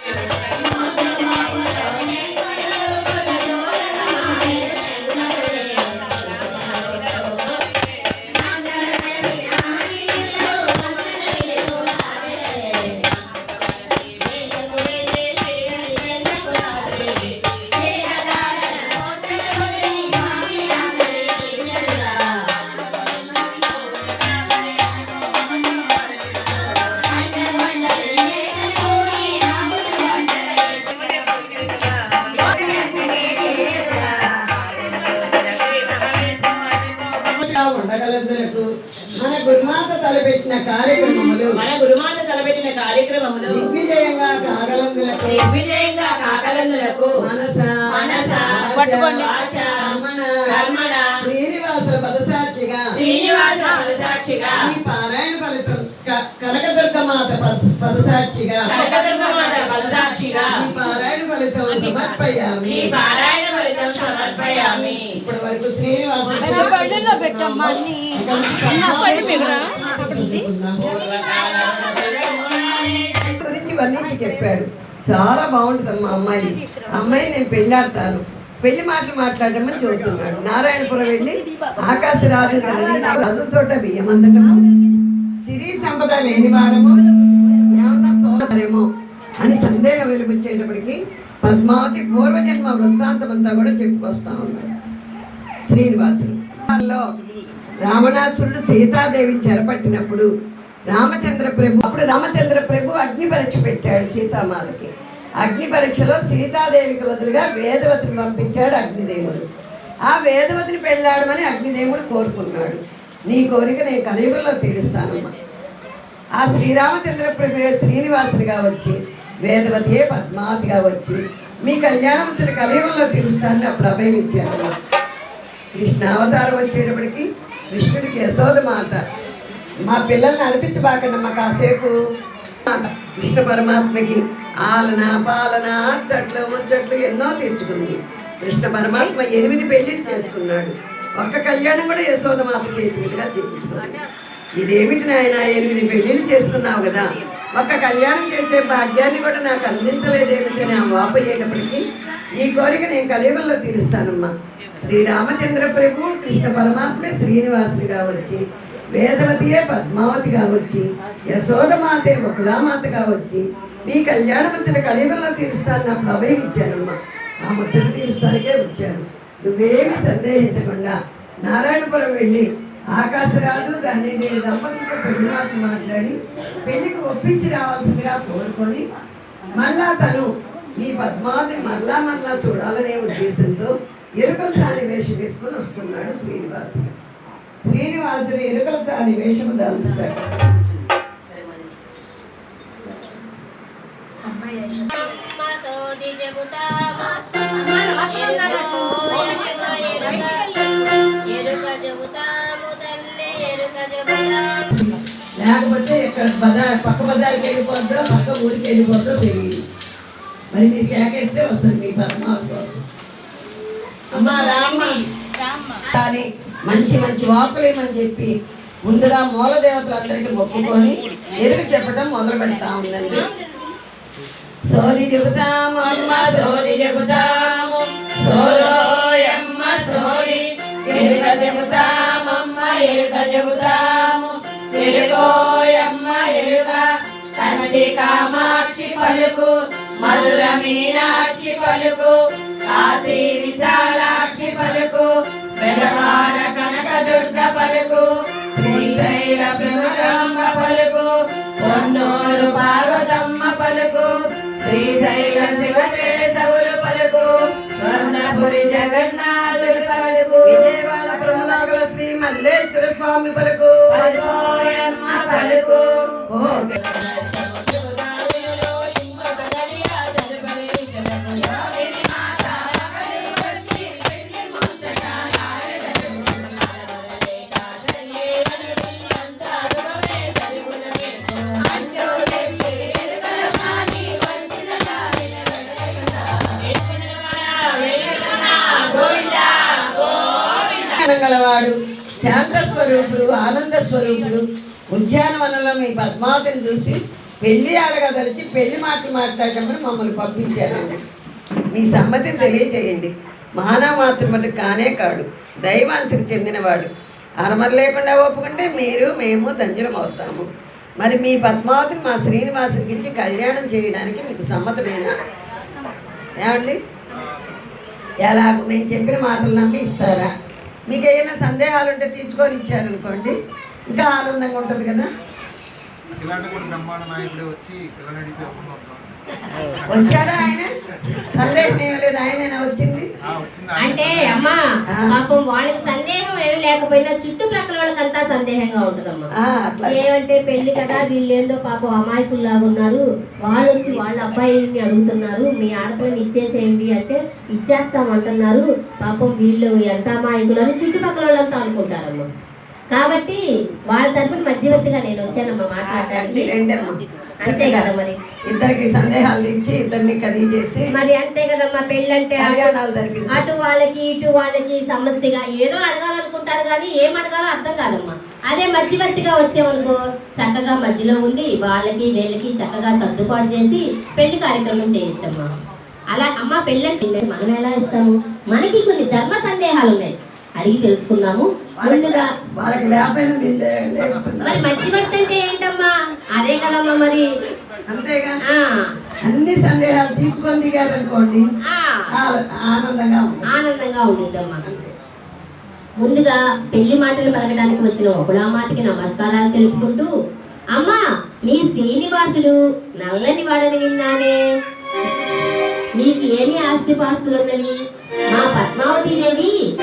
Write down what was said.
Thank you. ఉండగలందులకు మన గురుమాత తలపెట్టిన కార్యక్రమములు మన గురుమాత తలపెట్టిన కార్యక్రమములు దిగ్విజయంగా కాగలందులకు దిగ్విజయంగా కాకలందులకు మనస మనస, పట్టుకోండి. కర్మణ, కర్మణ, శ్రీనివాసుల పదసాక్షిగా శ్రీనివాస సాక్షిగా ఈ పారాయణ ఫలితం కనకదుర్గమాత పద- పదసాక్షిగా కనకదుర్గమాత పదసాక్షిగా. ఈ పారాయణ ఫలితం సమర్పయామి. ఈ పారాయణ సమర్పయామి ఇప్పటి వరకు శ్రీనివాసుల పళ్ళెల్లో పెట్టమ్మా అన్ని. పళ్ళు మిగరా గురించి వర్ణించి చెప్పాడు. చాలా బాగుంటుంది మా అమ్మాయి. అమ్మాయి నేను పెళ్ళాడతాను పెళ్ళి మాటలు మాట్లాడమని చెబుతున్నాడు నారాయణపురం వెళ్ళి ఆకాశరాజు గారిని నాకు చదువుతోట బియ్యం అందటము సిరి సంపద లేని వారము. ఏమన్నా తోడరేమో అని సందేహం వెలుగుచ్చేటప్పటికి పద్మావతి పూర్వజన్మ వృత్తాంతం అంతా కూడా చెప్పుకొస్తా ఉన్నాడు శ్రీనివాసుడు రావణాసురుడు సీతాదేవిని చెరపట్టినప్పుడు రామచంద్ర ప్రభు అప్పుడు రామచంద్ర ప్రభు అగ్ని పరీక్ష పెట్టాడు సీతామాలకి. అగ్ని పరీక్షలో సీతాదేవికి బదులుగా వేదవతిని పంపించాడు అగ్నిదేవుడు. ఆ వేదవతిని పెళ్ళాడమని అగ్నిదేవుడు కోరుకున్నాడు. నీ కోరిక నేను కలియుగంలో తీరుస్తానమ్మా. ఆ శ్రీరామచంద్ర ప్రభు శ్రీనివాసుడిగా వచ్చి వేదవతియే పద్మావతిగా వచ్చి మీ కళ్యాణం కలియుగంలో తీరుస్తానని అప్పుడు అభయం ఇచ్చాడు కృష్ణ అవతారం వచ్చేటప్పటికి కృష్ణుడికి యశోద మాత మా పిల్లల్ని అనిపించబాకండి మా కాసేపు కృష్ణ పరమాత్మకి ఆలన పాలన చెట్లు ముచ్చట్లు ఎన్నో తీర్చుకుంది. కృష్ణ పరమాత్మ ఎనిమిది పెళ్ళిళ్ళు చేసుకున్నాడు. ఒక్క కళ్యాణం కూడా యశోద మాత చేతి చేయించుకున్నాడు ఇదేమిటి నాయన ఎనిమిది పెళ్ళిళ్ళు చేసుకున్నావు కదా? ఒక్క కళ్యాణం చేసే భాగ్యాన్ని కూడా నాకు అందించలేదేమిటి నా ఆ వాపయ్యేటప్పటికి నీ కోరిక నేను కలియుగంలో తీరుస్తానమ్మా. శ్రీరామచంద్ర ప్రభు కృష్ణ పరమాత్మే శ్రీనివాసుడిగా వచ్చి వేదవతియే పద్మావతిగా వచ్చి యశోదమాతే వకులామాతగా వచ్చి మీ కళ్యాణ ముచ్చట కలియుగంలో తీరుస్తాను అప్పుడు అభయం ఇచ్చానమ్మా ఆ ముచ్చట తీరుస్తానికే వచ్చాను నువ్వేమి సందేహించకుండా నారాయణపురం వెళ్ళి ఆకాశరాజు దండేదేవి దంపతులతో పెళ్ళి మాటలు మాట్లాడి పెళ్ళికి ఒప్పించి రావాల్సిందిగా కోరుకొని మళ్ళా తను మీ పద్మావతి మళ్ళా మళ్ళా చూడాలనే ఉద్దేశంతో ఎరుకల సాని వేషం వేసుకొని వస్తున్నాడు శ్రీనివాసుడు. శ్రీనివాసుడు ఎరుకల సాని వేషము దంచుతాడు అమ్మ లేకపోతే ఇక్కడ బజార్ పక్క బజార్కి వెళ్ళిపోద్దో పక్క ఊరికి వెళ్ళిపోద్దో తెలియదు. మరి మీరు కేకేస్తే వస్తుంది మీ పద్మావతి కోసం. అమ్మా రామ్మ. కానీ మంచి మంచి వాకులేమని చెప్పి ముందుగా మూల దేవతలందరికీ మొక్కుకొని ఎరుగు చెప్పడం మొదలు పెడతా ఉందండి సోది చెబుతామమ్మ సోది చెబుతాము. సోలోయమ్మ సోది ఎరుక చెబుతామమ్మ ఎరుక చెబుతాము. ఎరుకోయమ్మ ఎరుక కంచి కామాక్షి పలుకు మధుర మీనాక్షి పలుకు కాశీ విశాలాక్షి పలుకు బెడవాడ కనక దుర్గ పలుకు శ్రీశైల భ్రమరాంబ పలుకు పొన్నూరు పార్వతమ్మ పలుకు శ్రీశైల శివకేశవులు పలుకు స్వర్ణపురి జగన్నాథుడు మల్లేశ్వర స్వామి పలుకు. పలుకు. గలవాడు. శాంత స్వరూపుడు ఆనంద స్వరూపుడు ఉద్యానవనంలో మీ పద్మావతిని చూసి పెళ్ళి ఆడగదలిచి పెళ్ళి మాటలు మాట్లాడటమని మమ్మల్ని పంపించారండి మీ సమ్మతిని తెలియచేయండి. మానవ మాతృమటి కానే కాడు. దైవాంశకు చెందినవాడు. అరమర లేకుండా ఒప్పుకుంటే మీరు మేము దంజనం అవుతాము. మరి మీ పద్మావతిని మా శ్రీనివాసునికి ఇచ్చి కళ్యాణం చేయడానికి మీకు సమ్మతమేనా? ఏమండి? ఎలాగో? మేము చెప్పిన మాటలు నమ్మి ఇస్తారా? మీకు ఏమైనా సందేహాలు ఉంటే తీర్చుకొని ఇచ్చారనుకోండి ఇంకా ఆనందంగా ఉంటుంది కదా. వచ్చాడా ఆయన? సందేహం ఏం లేదు ఆయనైనా వచ్చింది ఆ, వచ్చింది. అంటే. అమ్మా. పాపం వాళ్ళకి సందేహం ఏమి లేకపోయినా చుట్టుప్రక్కల వాళ్ళకంతా సందేహంగా ఉంటుందమ్మా. ఏమంటే పెళ్ళి కదా వీళ్ళు ఏందో పాపం అమాయకుల్లాగా ఉన్నారు. వాళ్ళు వచ్చి వాళ్ళ అబ్బాయిని అడుగుతున్నారు మీ ఆడపిల్లని ఇచ్చేసేయండి అంటే ఇచ్చేస్తామంటున్నారు. పాపం వీళ్ళు ఎంత అమాయకులు అని చుట్టుపక్కల వాళ్ళంతా అనుకుంటారమ్మా. కాబట్టి వాళ్ళ తరపున మధ్యవర్తిగా నేను వచ్చానమ్మా మాట్లాడడానికి. అంతే కదా మరి. ఇద్దరికి సందేహాలు ఇచ్చి ఇద్దరిని కనీ చేసి మరి అంతే కదమ్మా పెళ్ళంటే జరిపించి అటు వాళ్ళకి ఇటు వాళ్ళకి సమస్యగా ఏదో అడగాలనుకుంటారు కానీ ఏం అడగాలో అర్థం కాదమ్మా. అదే మధ్యవర్తిగా వచ్చేవనుకో చక్కగా మధ్యలో ఉండి వాళ్ళకి వీళ్ళకి చక్కగా సర్దుబాటు చేసి పెళ్ళి కార్యక్రమం చేయొచ్చమ్మా. అలా అమ్మ పెళ్ళంటే మనం ఎలా ఇస్తాము? మనకి కొన్ని ధర్మ సందేహాలు ఉన్నాయి. అడిగి తెలుసుకుందాము. ముందుగా వాళ్ళకి మరి మధ్యవర్తి అంటే ఏంటమ్మా? అదే కదమ్మా మరి. అంతేగా? అన్ని సందేహాలు తీర్చుకొని దిగారనుకోండి ఆ. ఆ- ఆనందంగా ఆనందంగా ఉండిద్దమ్మా ముందుగా పెళ్ళి మాటలు పలకడానికి వచ్చిన ఒకలామాతికి నమస్కారాలు తెలుపుకుంటూ అమ్మా మీ శ్రీనివాసుడు నల్లని వాడని విన్నానే. మీకు ఏమి ఆస్తిపాస్తులున్నవి? మా పద్మావతి దేవి